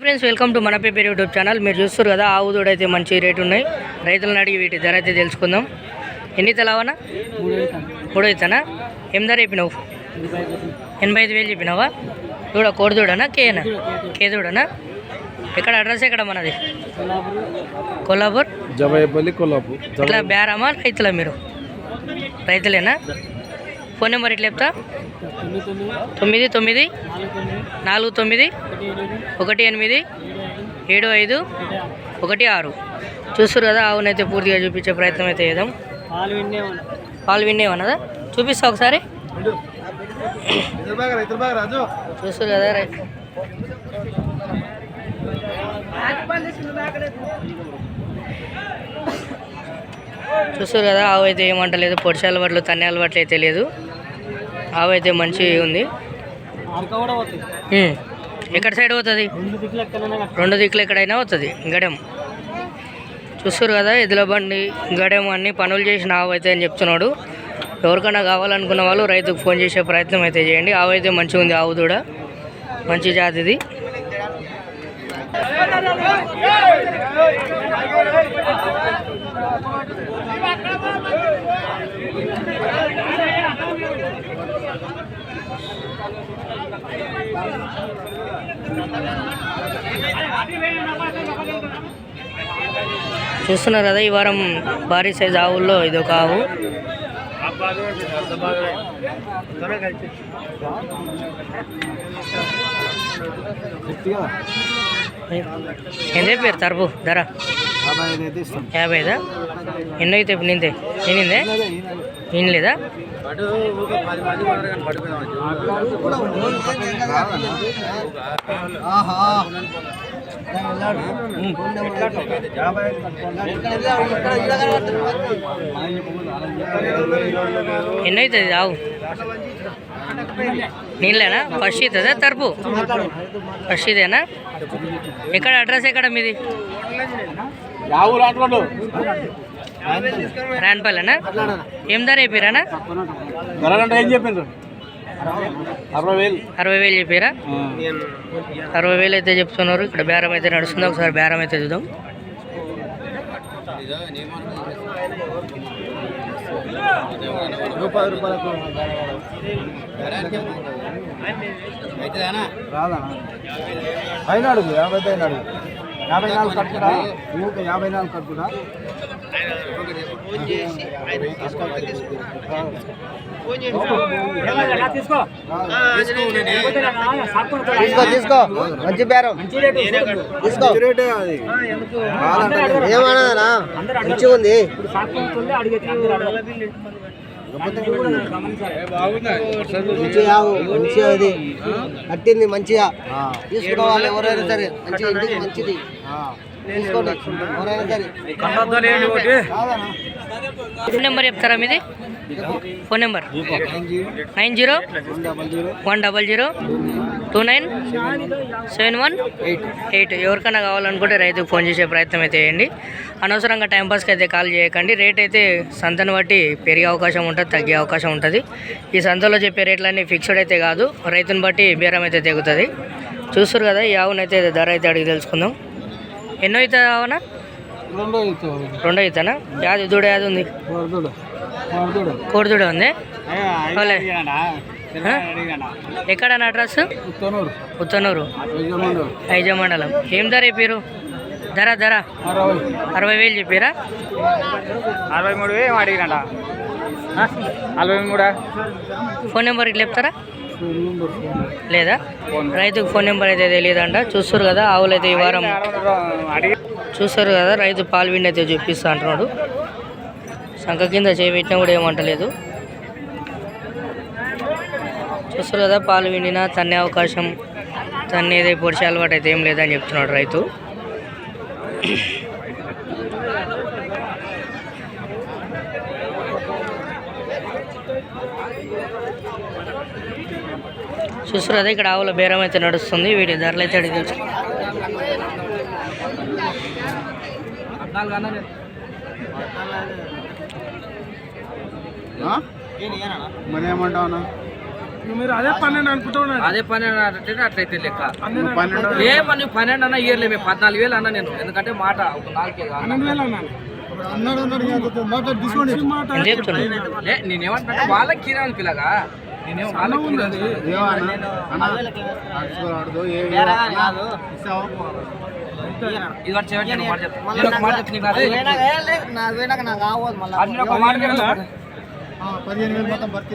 Friends welcome to మన paper YouTube channel మీరు చూస్తారు కదా ఆవు దూడ అయితే మంచి రేటు ఉన్నాయి. రైతులను అడిగి వీటి ధర అయితే తెలుసుకుందాం. ఎన్ని తెలవనా మూడు అవుతానా ఏం ధర చెప్పినావు? ఎనభై ఐదు వేలు చెప్పినావా? దూడ కోడి దూడనా కేనా? కే దూడనా? ఎక్కడ అడ్రస్ ఎక్కడ మనది? కొల్లాపూర్. జవాయపల్లి కొల్లాపూర్. ఇట్లా బేరామా రైతులా మీరు? రైతులేనా? ఫోన్ నెంబర్ ఇట్లా చెప్తా? తొమ్మిది తొమ్మిది నాలుగు తొమ్మిది ఒకటి ఎనిమిది ఏడు ఐదు ఒకటి ఆరు. చూస్తారు కదా ఆవునైతే పూర్తిగా చూపించే ప్రయత్నం అయితే చేద్దాం. పాలు విన్నేమన్నదా చూపిస్తా ఒకసారి. చూస్తారు కదా చూస్తారు కదా ఆవు అయితే ఏమంటలేదు పొడిచి అలవాట్లు తన్ని అలవాట్లు అయితే లేదు. ఆవు అయితే మంచి ఉంది. ఎక్కడ సైడ్ పోతుంది రెండు దిక్కులు ఎక్కడైనా అవుతుంది గడెం చూస్తారు కదా ఎద్దుల బండి గడెం అన్ని పనులు చేసిన ఆవు అయితే అని చెప్తున్నాడు ఎవరికైనా కావాలనుకున్న వాళ్ళు రైతుకు ఫోన్ చేసే ప్రయత్నం అయితే చేయండి ఆవు అయితే మంచిగా ఉంది ఆవు దూడ మంచి జాతిది చూస్తున్నారు కదా ఈ వారం భారీ సైజ్ ఆవుల్లో ఇది ఒక ఆవు. ఎంత పేరు తరపు? ధర? యాభై ఐదా ఎన్నో ఇప్పుడు నిందే? నేనిందే నేను లేదా ఎన్నో అవుతుంది ఆవు నీళ్ళేనా ఫస్ట్ అవుతుందా తరపు ఫస్ట్ ఇదేనా ఎక్కడ అడ్రస్ ఎక్కడ మీది రాన్పల్లేనా ఏం ధర ఏం చెప్పిండ్రు? అరవై వేలు. చెప్పారా అరవై వేలు అయితే చెప్తున్నారు. ఇక్కడ బేరం అయితే నడుస్తుంది. ఒకసారి బేరం అయితే చూద్దాం. పైన అడుగు యాభై పైన అడుగు. యాభై నాలుగు కట్టుడా ఊరికే యాభై నాలుగు కట్టుడా తీసుకో తీసుకో. మంచి బేరం. తీసుకో. ఏమన్నా మంచిగా ఉంది మంచిగా ఆవు మంచిగా అది కట్టింది మంచిగా. తీసుకున్న వాళ్ళు ఎవరైనా సరే మంచిగా ఇంటికి మంచిది. ఫోన్ నెంబర్ చెప్తారా మీది? Phone number. Nine zero one double zero two nine seven one eight. ఎవరికైనా కావాలనుకుంటే రైతుకు ఫోన్ చేసే ప్రయత్నం అయితే చేయండి. అనవసరంగా టైంపాస్కి అయితే కాల్ చేయకండి. రేట్ అయితే సంతను బట్టి పెరిగే అవకాశం ఉంటుంది తగ్గే అవకాశం ఉంటుంది. ఈ సంతలో చెప్పే రేట్లన్నీ ఫిక్స్డ్ అయితే కాదు. రైతుని బట్టి బేరం అయితే తెగుతుంది. చూస్తారు కదా ఈ ఆవునైతే ధర అయితే అడిగి తెలుసుకుందాం. ఎన్నో అవుతుంది ఆవునా రెండో రెండో అవుతానా యాది దూడ యాది ఉంది? వరదుడు వరదుడు కోడి దూడ ఉంది ఓలే. ఆ? ఎక్కడ నా అడ్రస్? ఉత్తనూరు. ఐజా మండలం. ఏం ధర చెప్పారు ధర ధర. అరవై. అరవై వేలు చెప్పారా? అరవై మూడు వేలు అడిగినట నలభై మూడా? ఫోన్ నెంబర్ ఇట్లా చెప్తారా? లేదా? రైతుకు ఫోన్ నెంబర్ అయితే తెలియదంట. చూస్తారు కదా ఆవులు అయితే ఈ వారం చూస్తారు కదా రైతు పాలు పిండి అయితే చూపిస్తా అంటున్నాడు. సంఖ కింద చేపెట్టినా కూడా ఏమంటలేదు. చూస్తారు కదా పాలు విండినా తన్నే అవకాశం తన్నేదే పొడిచే అలవాటు అయితే ఏం లేదని చెప్తున్నాడు రైతు. చూస్తారు కదా ఇక్కడ ఆవుల బేరం అయితే నడుస్తుంది. వీటి ధరలు అయితే అడిగి తెలుసు. మరి ఏమంటావు మీరు అదే పన్నెండు అనుకుంటున్నారు అదే పన్నెండు అంటే అట్లయితే లెక్క. పన్నెండు ఏ మన పన్నెండు అన్న ఇయర్లే మేము పద్నాలుగు వేలు అన్న నేను. ఎందుకంటే మాట ఒక నాలుగే వేలు అన్నాను. నేనేమంటున్నా వాళ్ళకి కిరాణి పిల్లగా. ఇది ఒక మాట చెప్తా. నేను ఒక మాట చెప్తా, నీకు అదే చెప్తా. నాకు పోయినాక నాకు కావద్దు మళ్ళీ. అది నేను ఒక మాట చెప్తా. పదిహేను వేలు మొత్తం భర్తీ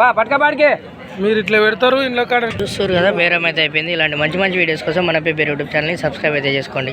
పట్టుక పాడికే మీరు ఇట్లా పెడతారు ఇంట్లో కాడ. చూస్తారు కదా బేరం అయితే అయిపోయింది. ఇలాంటి మంచి మంచి వీడియోస్ కోసం మన పేరు యూట్యూబ్ ఛానల్ని సబ్స్క్రైబ్ అయితే చేసుకోండి.